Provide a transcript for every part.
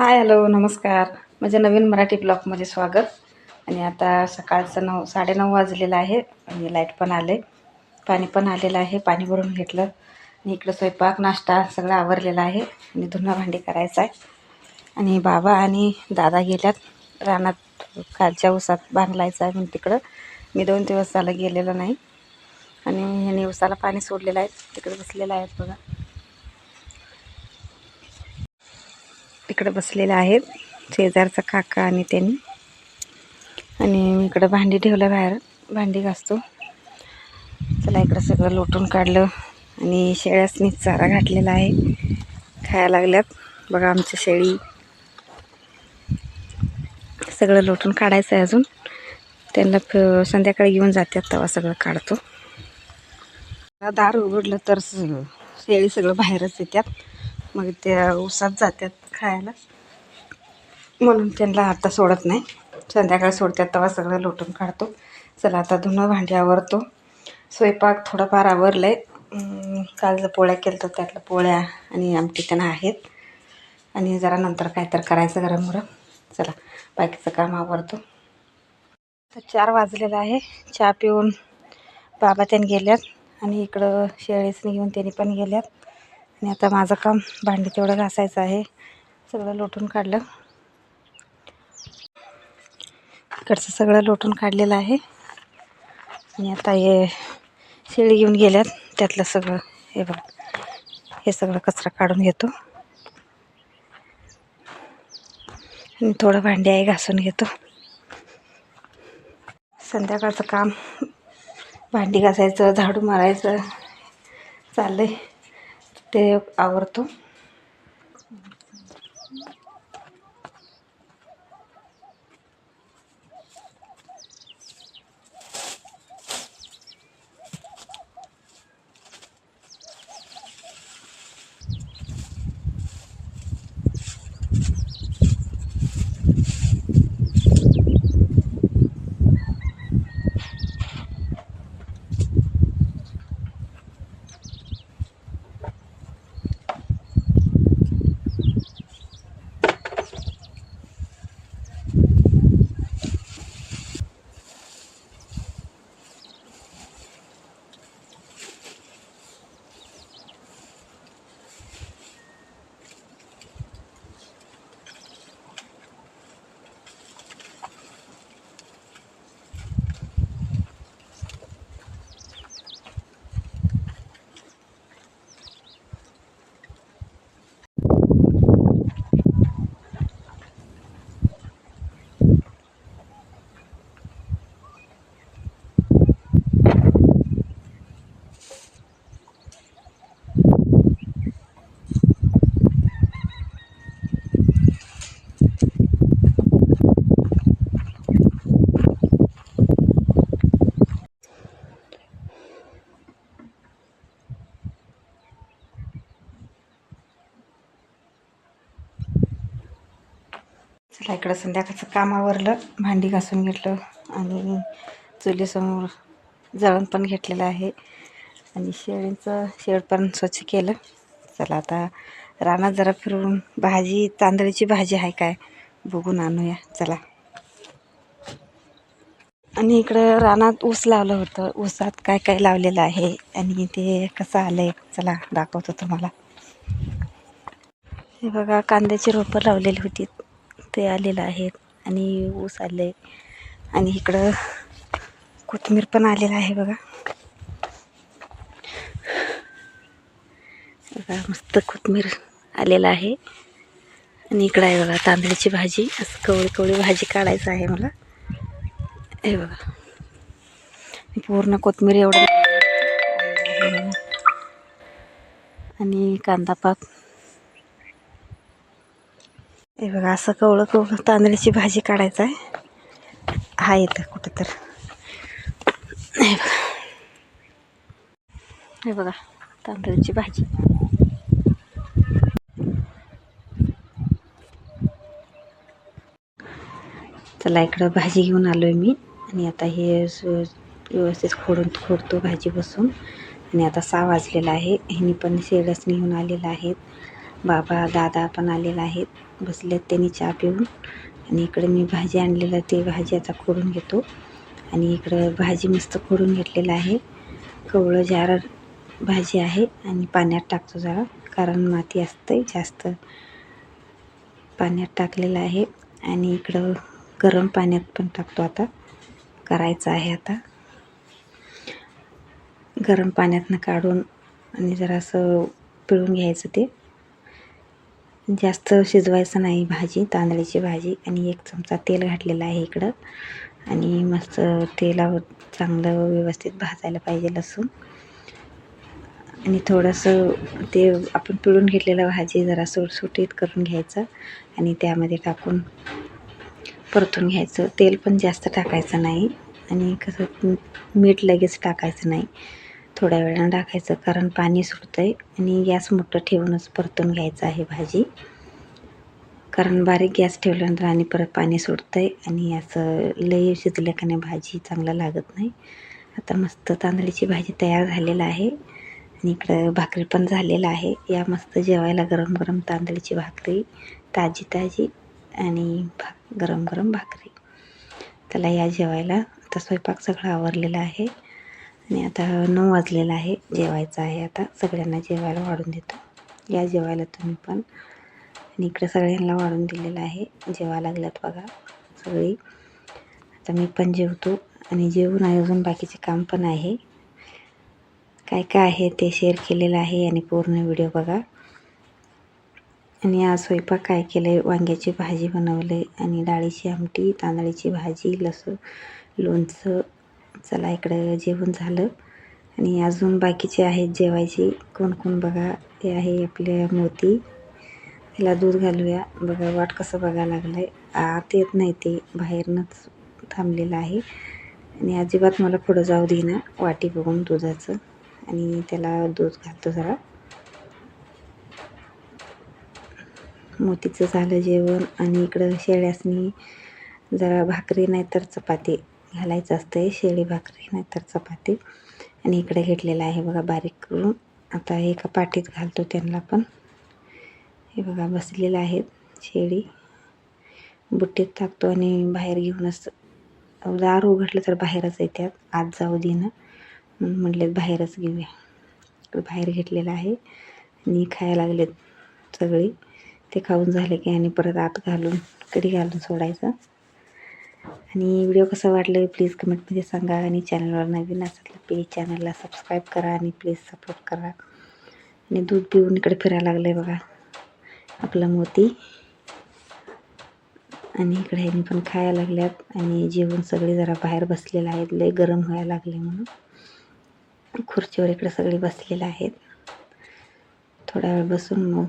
Hi hello नमस्कार. माझ्या नवीन मराठी ब्लॉगमध्ये स्वागत. आणि आता सकाळचं नऊ साडेनऊ वाजलेलं आहे आणि लाइट पण आले पाणी पण आलेलं आहे पाणी भरून घेतलं. आणि इकडं स्वयंपाक नाश्ता सगळं आवरलेला आहे. आणि धुणं भांडी करायचं आहे. आणि बाबा आणि दादा गेल्यात. रानात कालच्या उसात बांधलायचं आहे म्हणून तिकडं. मी दोन दिवस झालं गेलेलो नाही. आणि ह्याने उसाला पाणी सोडलेलं आहे. तिकडे बसलेलं आहे बघा. इकडं बसलेलं आहेत. शेजारचा काका आणि त्यांनी. आणि मी इकडं भांडी ठेवलं बाहेर. भांडी घासतो. चला इकडं सगळं लोटून काढलं. आणि शेळ्यासनी चारा घातलेला आहे. खायला लागल्यात. बघा आमची शेळी. सगळं लोटून काढायचं आहे अजून. त्यांना फ संध्याकाळी घेऊन जातात तेव्हा सगळं काढतो. दार उघडलं तर शेळी सगळं बाहेरच येतात मग त्या उसात जातात खायला. म्हणून त्यांना आता सोडत नाही. संध्याकाळी सोडतात तेव्हा सगळं लोटून काढतो. चला आता धुणं भांडी आवरतो. स्वयंपाक थोडंफार आवरलं आहे काल जर पोळ्या केलं तर त्यातल्या पोळ्या आणि आमटी त्यांना आहेत. आणि जरा नंतर काय तर करायचं गरम गरम. चला बाकीचं काम आवरतो. तर चार वाजलेलं आहे. चहा पिऊन बाबा त्यांनी गेल्यात. आणि इकडं शेळीसनी घेऊन त्यांनी पण गेल्यात. आणि आता माझं काम भांडी तेवढं घासायचं आहे. सगळं लोटून काढलं. इकडचं सगळं लोटून काढलेलं आहे. आणि आता हे शेळी घेऊन गेल्यात. त्यातलं सगळं हे बघ. हे सगळं कचरा काढून घेतो. आणि थोडं भांडी आहे घासून घेतो. संध्याकाळचं काम. भांडी घासायचं झाडू मारायचं. चाललं आहे ते आवरतो चला इकडं संध्याकाळचं काम आवरलं भांडी घासून घेतलं आणि चुलीसमोर जळण पण घेतलेलं आहे. आणि शेळींचं शेड पण स्वच्छ केलं. चला आता रानात जरा फिरून भाजी तांदळीची भाजी आहे काय बघून आणूया. चला. आणि इकडं रानात ऊस लावलं होतं. ऊसात काय काय लावलेलं आहे आणि ते कसं आलं आहे चला दाखवतो तुम्हाला. हे बघा कांद्याची रोपं लावलेली होती. ते आलेलं आहे आणि ऊस आले. आणि इकडं कोथिंबीर पण आलेलं आहे बघा. बघा मस्त कोथिंबीर आलेलं आहे. आणि इकडं आहे बघा तांदळाची भाजी. असं कवळी कवळी भाजी काढायचं आहे मला. हे बघा. पूर्ण कोथिंबीर एवढं. आणि कांदा पाक. हे बघा असं कवळं कवळं तांदळाची भाजी काढायचं आहे. हा येतं कुठं तर हे बघा. हे बघा तांदळाची भाजी. चला इकडं भाजी घेऊन आलो आहे मी. आणि आता हे व्यवस्थित खोडून खोडतो भाजी बसून. आणि आता सहा वाजलेला आहे. ह्यांनी पण शेळ्यासनी घेऊन आलेलं आहेत बाबा दादा पण आलेला आहेत. बसलेत त्यांनी चहा पिऊन. आणि इकडे मी भाजी आणलेलं ते भाजी आता खोडून घेतो. आणि इकडं भाजी मस्त खोडून घेतलेलं आहे. कवळं जार भाजी आहे आणि पाण्यात टाकतो जरा कारण माती असते जास्त पाण्यात टाकलेलं आहे. आणि इकडं गरम पाण्यात पण टाकतो आता करायचं आहे आता. गरम पाण्यातनं काढून आणि जरासं पिळून घ्यायचं ते. जास्त शिजवायचं नाही भाजी तांदळाची भाजी. आणि एक चमचा तेल घातलेलं आहे इकडं. आणि मस्त तेलावर चांगलं व्यवस्थित भाजायला पाहिजे लसूण. आणि थोडंसं ते आपण पिळून घेतलेलं भाजी जरा सुटसुटीत करून घ्यायचं. आणि त्यामध्ये टाकून परतून घ्यायचं. तेल पण जास्त टाकायचं नाही. आणि कसं मीठ लगेच टाकायचं नाही. थोड्या वेळानं टाकायचं कारण पाणी सुटतं आहे आणि गॅस मोठं ठेवूनच परतून घ्यायचं आहे भाजी. कारण बारीक गॅस ठेवल्यानंतर आणि परत पाणी सुटतं आहे आणि असं लई शिजलं का नाही भाजी चांगलं लागत नाही. आता मस्त तांदळीची भाजी तयार झालेलं आहे आणि इकडं भाकरी पण झालेलं आहे. या मस्त जेवायला गरम गरम तांदळीची भाकरी ताजी ताजी आणि भा गरम गरम भाकरी. त्याला या जेवायला आता स्वयंपाक सगळा आवरलेला आहे. आणि आता नऊ वाजलेला आहे जेवायचं आहे आता. सगळ्यांना जेवायला वाढून देतो. या जेवायला तुम्ही पण. आणि इकडे सगळ्यांना वाढून दिलेलं आहे. जेवा लागल्यात बघा सगळी. आता मी पण जेवतो आणि जेवून अजून बाकीचे काम पण आहे. काय काय आहे ते शेअर केलेलं आहे आणि पूर्ण व्हिडिओ बघा. आणि आज स्वयंपाक काय केलं आहे वांग्याची भाजी बनवले आणि डाळीची आमटी तांदळाची भाजी लसूण लोणचं चला इकडं जेवण झालं. आणि अजून बाकीचे आहेत जेवायची. कोण कोण बघा हे आहे आपल्या मोती. त्याला दूध घालूया. बघा वाट कसं बघायला लागलं आहे आत येत नाही ते बाहेरनंच थांबलेलं आहे. आणि अजिबात मला पुढं जाऊ देईना वाटी बघून दुधाचं. आणि त्याला दूध घालतो जरा. मोतीचं झालं जेवण. आणि इकडं शेळ्यासनी जरा भाकरी नाही तर चपाती. घालायचं असतं आहे शेळी भाकरी नाहीतर चपाती. आणि इकडे घेतलेलं आहे बघा बारीक करून. आता एका पाठीत घालतो त्यांना पण. हे बघा बसलेलं आहे शेळी. बुट्टीत टाकतो आणि बाहेर घेऊनच दार उघडलं तर बाहेरच येतात आत जाऊ दे ना. म्हणून म्हटले बाहेरच घेऊया. बाहेर घेतलेलं आहे. आणि खायला लागलेत सगळी. ते खाऊन झाले की आणि परत आत घालून कधी घालून सोडायचं? आणि व्हिडिओ कसा वाटलं प्लीज कमेंटमध्ये सांगा आणि चॅनलवर नवीन असेल प्लीज चॅनलला सबस्क्राईब करा आणि प्लीज सपोर्ट करा. आणि दूध पिऊन इकडे फिरायला लागलं आहे बघा. आपला मोती. आणि इकडे ह्यांनी पण खायला लागल्यात. आणि जेवण सगळे जरा बाहेर बसलेलं आहेत. लय गरम व्हायला लागले म्हणून. खुर्चीवर इकडे सगळे बसलेले आहेत. थोडा वेळ बसून मग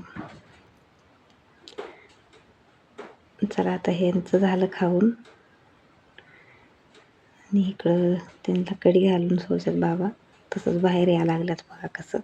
चला आता ह्यांचं झालं खाऊन. आणि इकडं त्यांना कडी घालून सोडतात बाबा. तसंच बाहेर यायला लागल्यात बघा कसं.